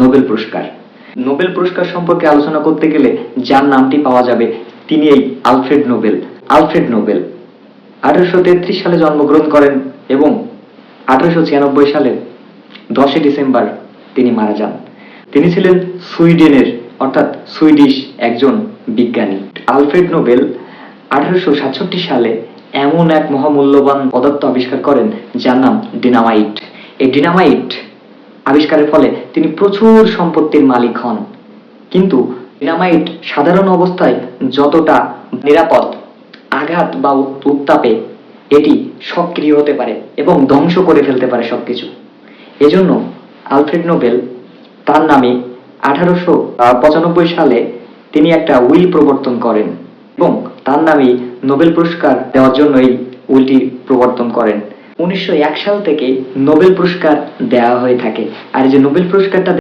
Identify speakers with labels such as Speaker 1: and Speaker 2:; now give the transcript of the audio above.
Speaker 1: Nobel পুরস্কার। Nobel পুরস্কার সম্পর্কে আলোচনা করতে গেলে যার নামটি পাওয়া যাবে, তিনি এই আলফ্রেড নোবেল আলফ্রেড নোবেল। আঠারোশো তেত্রিশ সালে জন্মগ্রহণ করেন এবং আঠারোশো ছিয়ানব্বই সালে দশই ডিসেম্বর তিনি মারা যান। তিনি ছিলেন সুইডেনের, অর্থাৎ সুইডিশ একজন বিজ্ঞানী। আলফ্রেড নোবেল আঠারোশো সাতষট্টি সালে এমন এক মহামূল্যবান পদার্থ আবিষ্কার করেন যার নাম ডিনামাইট। এই ডিনামাইট আবিষ্কারের ফলে তিনি প্রচুর সম্পত্তির মালিক হন। কিন্তু ডিনামাইট সাধারণ অবস্থায় যতটা নিরাপদ, আঘাত বা উত্তাপে এটি সক্রিয় হতে পারে এবং ধ্বংস করে ফেলতে পারে সবকিছু। এজন্য আলফ্রেড নোবেল তার নামে আঠারোশো পঁচানব্বই সালে তিনি একটা উইল প্রবর্তন করেন এবং তার নামে নোবেল পুরস্কার দেওয়ার জন্য এই উইলটি প্রবর্তন করেন। উনিশশো এক সাল থেকে নোবেল পুরস্কার দেওয়া হয়ে থাকে। আর যে নোবেল পুরস্কারটা